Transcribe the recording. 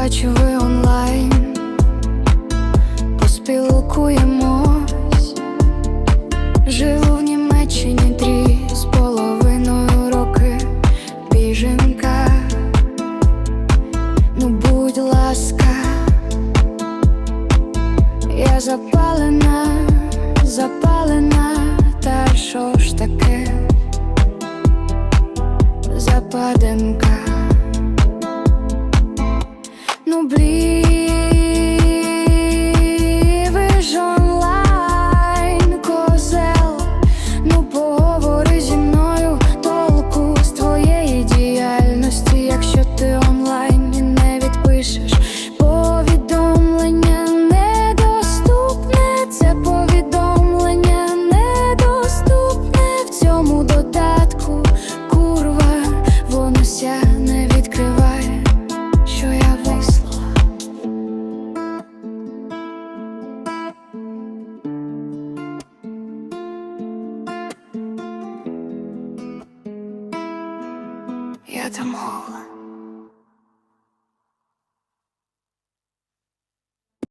бачу ви онлайн, поспілкуємось. Живу в Німеччині три з половиною роки біженка. Ну, будь ласка, я запалена, запалена, та що ж таке? Западенка. Не відкриває, що я вислала. Я там гола.